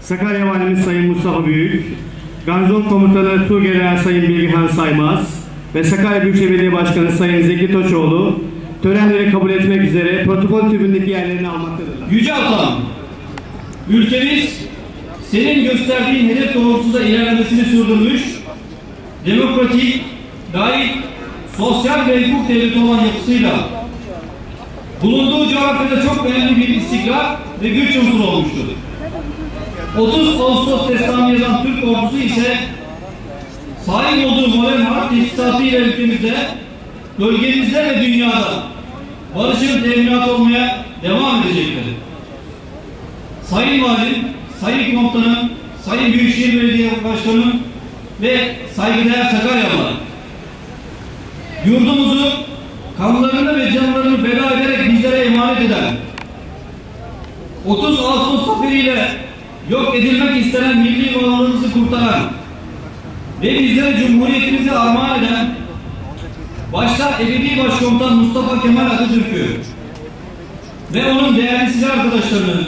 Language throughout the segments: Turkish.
Sakarya Valimiz Sayın Mustafa Büyük, Garnizon Komutanı Tuğgeneral Sayın Bilgihan Saymaz ve Sakarya Büyükşehir Belediye Başkanı Sayın Zeki Toçoğlu törenleri kabul etmek üzere protokol tribündeki yerlerini almaktadırlar. Yüce Allah'ım, ülkemiz senin gösterdiğin hedef doğrultusunda ilerlemesini sürdürmüş, demokratik, layık, sosyal ve hukuk devleti olan yapısıyla bulunduğu coğrafyada çok önemli bir istikrar ve güç unsuru olmuştur. 30 Ağustos destanı yazan Türk ordusu ise sahip olduğu modern harp teçhizatıyla ülkemizde, bölgemizde ve dünyada barışın teminatı olmaya devam edecektir. Sayın Valim, Sayın Komutanım, Sayın Büyükşehir Belediye Başkanım ve saygıdeğer Sakaryalılar. Yurdumuzu kanlarını ve canlarını feda ederek bizlere emanet eden 30 Ağustos zaferiyle yok edilmek istenen milli varlığımızı kurtaran ve bizlere Cumhuriyetimizi armağan eden başta ebedi başkomutan Mustafa Kemal Atatürk'ü ve onun değerli silah arkadaşlarını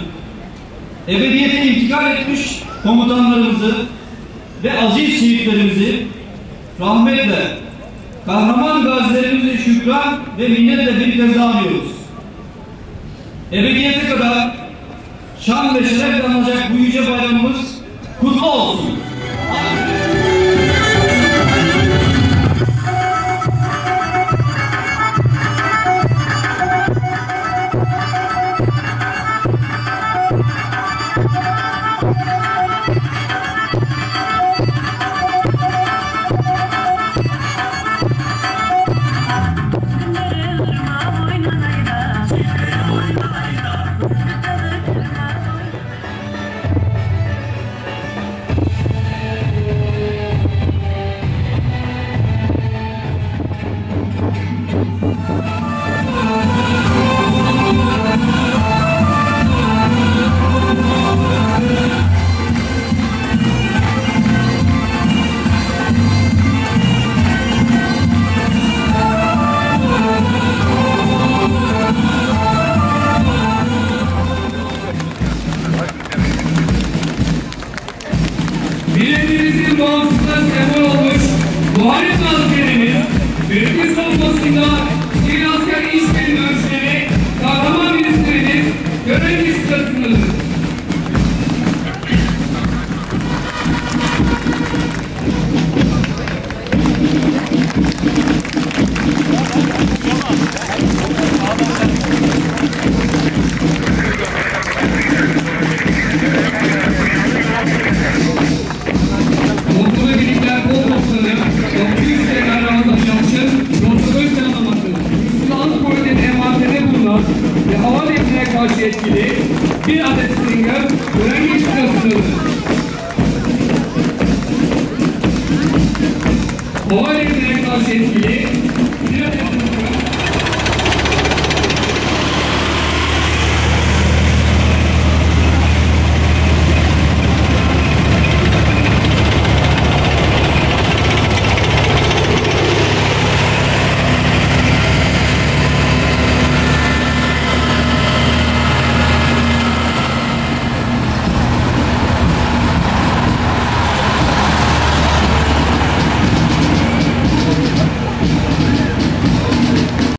ebediyete intikal etmiş komutanlarımızı ve aziz şehitlerimizi rahmetle kahraman gazilerimizi şükran ve minnetle bir kez daha anıyoruz. Ebediyete kadar şan ve şerefle anılacak bu yüce bayramımız kutlu olsun. Milletimizin bağımsızlığına sembol olmuş muharip askerimiz, ülke savunmasında bir adet Stinger görev geçiş sırasındadır. Hava devletine karşı etkili bir adet